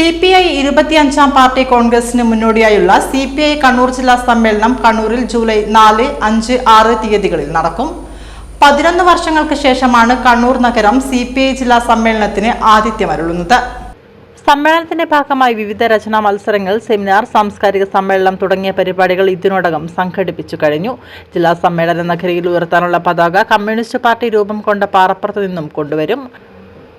C P I ഇരുപത്തിയഞ്ചാം party കോൺഗ്രസിന് മുന്നോടിയായുള്ള സി പി ഐ കണ്ണൂർ ജില്ലാ സമ്മേളനം കണ്ണൂരിൽ ജൂലൈ നാല് അഞ്ച് ആറ് തീയതികളിൽ നടക്കും. പതിനൊന്ന് വർഷങ്ങൾക്ക് ശേഷമാണ് കണ്ണൂർ നഗരം സി പി ഐ ജില്ലാ സമ്മേളനത്തിന് ആതിഥ്യമരുളുന്നത് സമ്മേളനത്തിന്റെ ഭാഗമായി വിവിധ രചനാ മത്സരങ്ങൾ സെമിനാർ സാംസ്കാരിക സമ്മേളനം തുടങ്ങിയ പരിപാടികൾ ഇതിനോടകം സംഘടിപ്പിച്ചു കഴിഞ്ഞു. ജില്ലാ സമ്മേളന നഗരിയിൽ ഉയർത്താനുള്ള പതാക കമ്മ്യൂണിസ്റ്റ് പാർട്ടി രൂപം കൊണ്ട പാറപ്പുറത്ത് നിന്നും കൊണ്ടുവരും.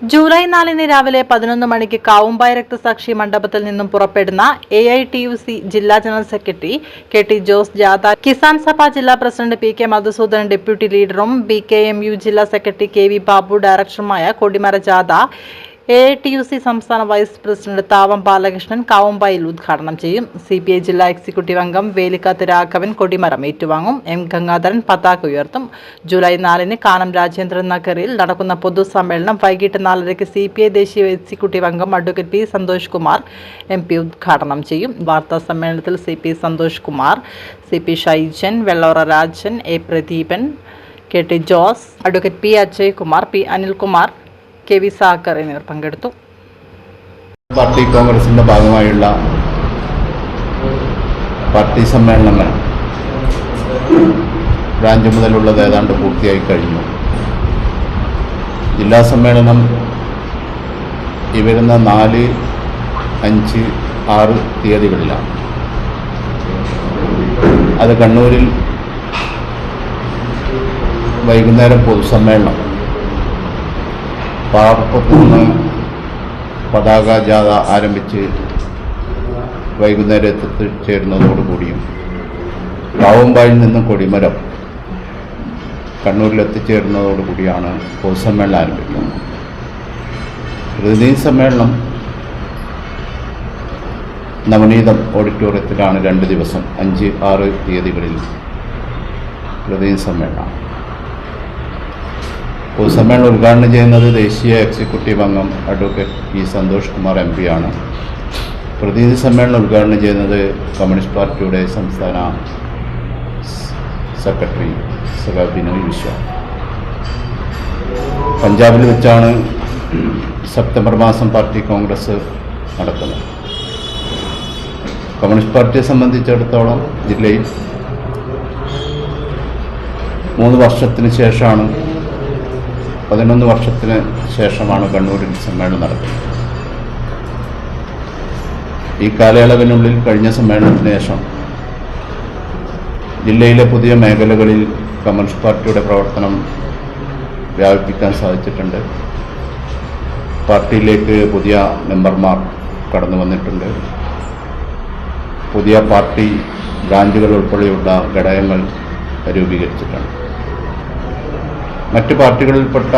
ജൂലൈ നാലിന് രാവിലെ പതിനൊന്ന് മണിക്ക് കാവുമ്പായ രക്തസാക്ഷി മണ്ഡപത്തിൽ നിന്നും പുറപ്പെടുന്ന A I T U C ജില്ലാ general secretary K T Jose ജാഥ കിസാൻ സഭ ജില്ലാ president P K Madhusoodanan deputy ലീഡറും B K M U ജില്ലാ സെക്രട്ടറി കെ വി ബാബു ഡയറക്ടറുമായ കൊടിമര ജാഥ A I T U C സംസ്ഥാന വൈസ് പ്രസിഡന്റ് താവം ബാലകൃഷ്ണൻ കാവുമ്പായിൽ ഉദ്ഘാടനം ചെയ്യും. സി പി ഐ ജില്ലാ എക്സിക്യൂട്ടീവ് അംഗം വേലിക്കാത്ത് രാഘവൻ കൊടിമരം ഏറ്റുവാങ്ങും. എം ഗംഗാധരൻ പതാക ഉയർത്തും. ജൂലൈ നാലിന് കാനം രാജേന്ദ്രൻ നഗറിൽ നടക്കുന്ന പൊതുസമ്മേളനം വൈകിട്ട് നാലരയ്ക്ക് സി പി ഐ ദേശീയ എക്സിക്യൂട്ടീവ് അംഗം advocate P Santhosh Kumar M P ഉദ്ഘാടനം ചെയ്യും. വാർത്താ സമ്മേളനത്തിൽ C P Santhosh Kumar C P Shaijan Vellora Rajan A Pradeepan K T Jose advocate P Ajaykumar P Anilkumar K V Sakkar എന്നിവർ പങ്കെടുത്തു. Party കോൺഗ്രസിന്റെ ഭാഗമായുള്ള പാർട്ടി സമ്മേളനങ്ങൾ ബ്രാഞ്ച് മുതലുള്ളത് ഏതാണ്ട് പൂർത്തിയായി കഴിഞ്ഞു. ജില്ലാ സമ്മേളനം ഈ വരുന്ന നാല് അഞ്ച് ആറ് തീയതികളിലാണ്. അത് കണ്ണൂരിൽ വൈകുന്നേരം പൊതുസമ്മേളനം പാറപ്പുറത്ത് നിന്ന് പതാക ജാഥ ആരംഭിച്ച് വൈകുന്നേരം എത്തിച്ചേരുന്നതോടുകൂടിയും കാവുമ്പായിൽ നിന്ന് കൊടിമരം കണ്ണൂരിൽ എത്തിച്ചേരുന്നതോടുകൂടിയാണ് പൊതുസമ്മേളനം ആരംഭിക്കുന്നത്. പ്രതിനിധി സമ്മേളനം നവനീതം ഓഡിറ്റോറിയത്തിലാണ് രണ്ട് ദിവസം അഞ്ച് ആറ് തീയതികളിൽ പ്രതിനിധി സമ്മേളനം. പൊതുസമ്മേളനം ഉദ്ഘാടനം ചെയ്യുന്നത് ദേശീയ എക്സിക്യൂട്ടീവ് അംഗം advocate P Santhosh Kumar M ആണ്. പ്രതിനിധി സമ്മേളനം ഉദ്ഘാടനം ചെയ്യുന്നത് കമ്മ്യൂണിസ്റ്റ് പാർട്ടിയുടെ സംസ്ഥാന സെക്രട്ടറി സഖാ ബിനോയ് വിശ്വ. പഞ്ചാബിൽ വെച്ചാണ് സെപ്റ്റംബർ മാസം പാർട്ടി കോൺഗ്രസ് നടക്കുന്നത് കമ്മ്യൂണിസ്റ്റ് പാർട്ടിയെ സംബന്ധിച്ചിടത്തോളം ജില്ലയിൽ മൂന്ന് വർഷത്തിന് ശേഷമാണ് പതിനൊന്ന് വർഷത്തിന് ശേഷമാണ് കണ്ണൂരിൽ സമ്മേളനം നടക്കുന്നത്. ഈ കാലയളവിനുള്ളിൽ കഴിഞ്ഞ സമ്മേളനത്തിന് ശേഷം ജില്ലയിലെ പുതിയ മേഖലകളിൽ കമ്മ്യൂണിസ്റ്റ് പാർട്ടിയുടെ പ്രവർത്തനം വ്യാപിപ്പിക്കാൻ സാധിച്ചിട്ടുണ്ട്. പാർട്ടിയിലേക്ക് പുതിയ മെമ്പർമാർ കടന്നു വന്നിട്ടുണ്ട്. പുതിയ പാർട്ടി ബ്രാഞ്ചുകൾ ഉൾപ്പെടെയുള്ള ഘടകങ്ങൾ രൂപീകരിച്ചിട്ടുണ്ട്. മറ്റ് പാർട്ടികളിൽപ്പെട്ട